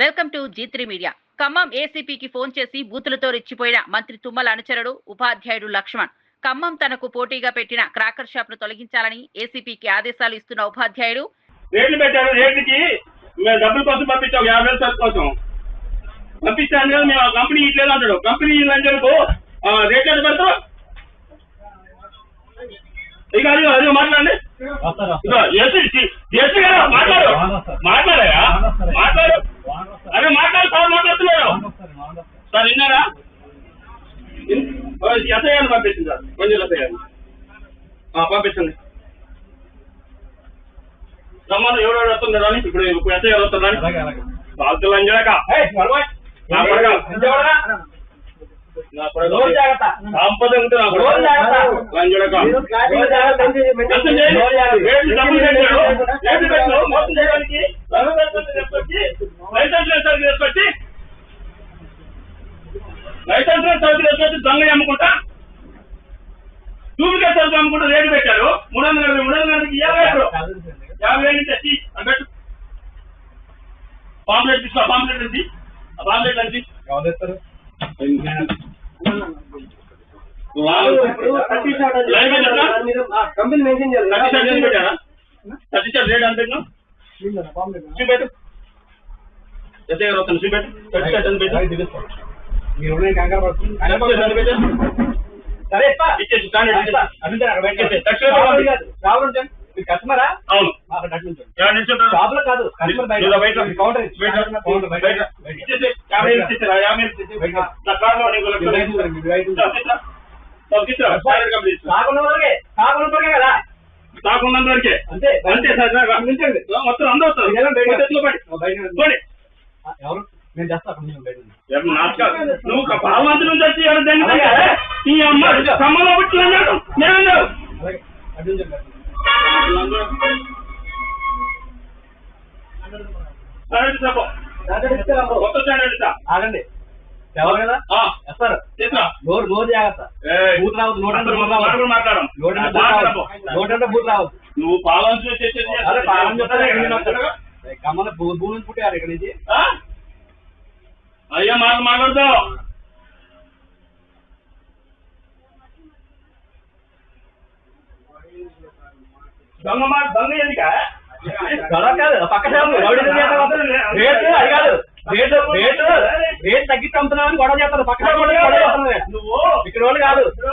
Welcome to G three media. Khammam ఏసీపీకి phone చేసి బూతులతో రెచ్చిపోయిన మంత్రి తుమ్మల అనుచరుడు ఉపాధ్యాయుడు లక్ష్మణ్. ఖమ్మం తనకు పోటీగా పెట్టిన క్రాకర్ షాప్ను తొలగించాలని ఏసీపీకి ఆదేశాలు ఇస్తున్న ఉపాధ్యాయుడు. రేట్లు పెట్టారు? రేట్లకి మేము డబ్బుల కోసం పంపించాం యాభై వేల సరుకు కోసం. పంపించాను కదా మేము ఆ కంపెనీ ఇట్లేదు అంటాడు. కంపెనీ రేట్లు ఎంత పెడతావు? ఇక అది అది మాట్లాడండి. ఎస్సీ ఎస్సీ గారు సార్ విన్నారా ఎస్ఐ గారిని పంపించింది సార్ మంజుల ఎస్ఐ గారిని ఆ, పంపించండి రమ్మను ఎవరెవరు వస్తున్నారు అని ఇప్పుడు ఇప్పుడు ఎస్ఐ గారు వస్తున్నారు అలాగే అలాగే బాల్తులు అంజాక నా పడగ నా పడగ రోజు జాగ్రత్త. సంపద ఉంటే నా పడగ రోజు జాగ్రత్త. లంజడక రోజు జాగ్రత్త. మోసం చేయండి. రేట్లు డబ్బులు పెట్టాడు. రేట్లు పెట్టాడు. మోసం చేయడానికి రంగు పెట్టుకొని తీసుకొచ్చి లైసెన్స్ లేని సరుకు తీసుకొచ్చి సరుకు తీసుకొచ్చి దొంగ అమ్ముకుంటా? డూప్లికేట్ సరుకు అమ్ముకుంటా రేటు పెట్టారు. మూడు వందల యాభై మూడు వందల యాభై యాభై వేలు యాభై వేలు నుంచి పెట్టు. పాంప్లెట్ తీసుకో పాంప్లెట్ నుంచి ఆ పాంప్లెట్ తెస్తారు? కంపెనీ థర్టీ రేట్ ఎంత థర్టీ పెట్టు. అలాగే తెలుస్తాం. మీరు ఎవరైనా కంగారు పడుతుంది సరే. షాపులో ఉంచండి. మీరు కస్టమరా? అవును. నిల్చుంటారు? షాపులో కాదు కస్టమర్ బయట. కౌంటర్ కౌంటర్ బయట. కదా. స్టాక్ ఉన్నంత వరకే. అంతే. అంతే సార్. మొత్తం అందరూ వస్తారు. ఎవరు? నేను? నువ్వు పాలమంత్రి నుంచి వచ్చి. ఈ అమ్మ కమ్మలో పుట్టిన అన్నాడు నేనన్నాడు. ఆగండి. ఎవరు కదా. నోరు నోరు జాగ్రత్త. బూత్ రావద్దు మాట్లాడడం. బూత్. రావద్దు. నువ్వు పాలన పాలన కమ్మల భూమి పుట్టారు ఇక్కడ నుంచి? అయ్యా మాట మాట్లాడతావు దొంగ మాట దొంగ ఎందుక? గొడవ కాదు పక్క రేటు అది కాదు. Rate rate rate. అమ్ముతున్నామని గొడవ చేస్తారు. పక్క షాపు వాళ్ళు గొడవ చేస్తున్నారు నువ్వు ఇక్కడ వాళ్ళు కాదు. పక్కన